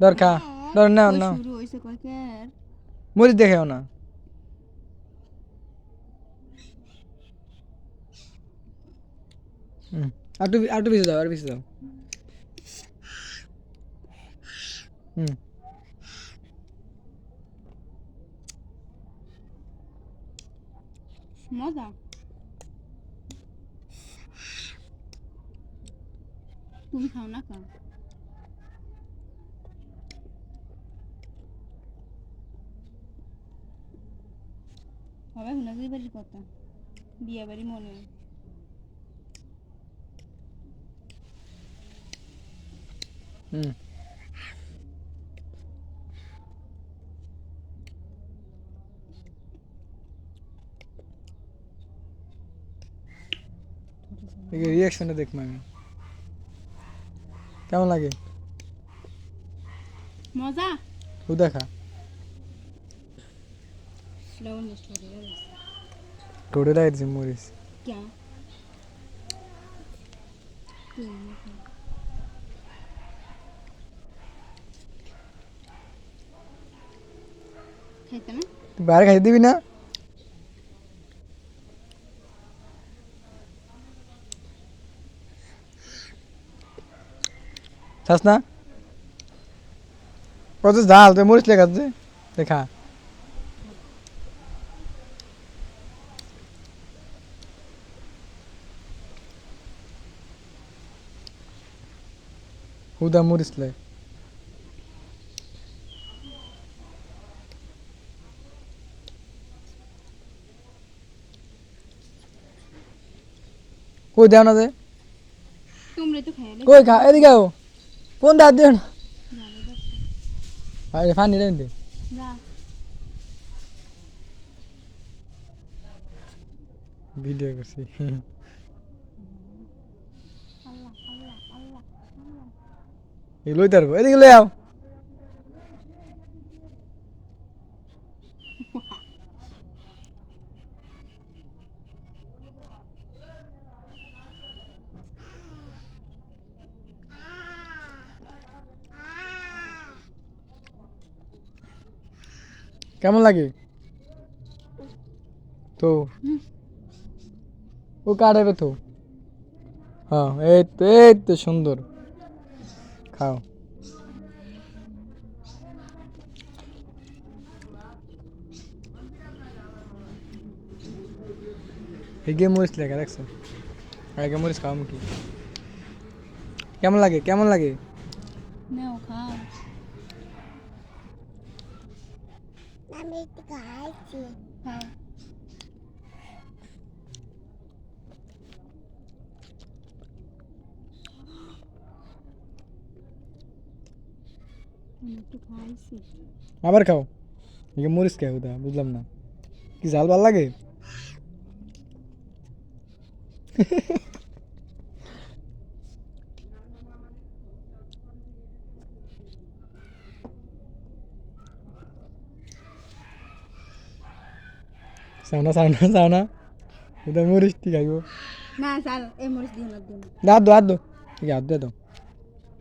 ধর খা ধর নাও নাও। মরিচ দেখেও না। আটু আটু বেশি দাও আর হুম। মজা। তুমি খাও না খাও হবে হুনাগুড়ি বাড়ির কথা বিয়ে বাড়ি মনে হয় হুম রিয়াকশনটা দেখব আমি। কেমন লাগে? মজা? তুই দেখা খাইতে না তুই বাইরে খাইতে দিবি না চাস না কত ঝাল তুই মরিচ লেখাচ্ছে দেখা হুদা মরিচ লে। কই দেও না যে? কই খা এদিকে আও। কোন দাঁত দিও না? আরে ফানি রেন দে ভিডিও করছি। লই তারবো, এদিকে লই আও। কেমন লাগে? তো? ও কাটাবে তো? হ্যাঁ এই তো এই তো সুন্দর। খাও হেগে মরিচ লেখা দেখছ হেগে মরিচ খাও কি কেমন লাগে কেমন লাগে নাও খাও আমি খাইছি খাও আবার খাও। হেগে মরিচ খাও দা বুঝলাম না। কি ঝাল ভালো লাগে? চাওনা চাওনা চাওনা এটা মরিচ ঠিক আইব না চাল এই মরিচ দিও না দিও না। দাঁত দো হাত দো ঠিক আছে হাত দিয়ে দাও।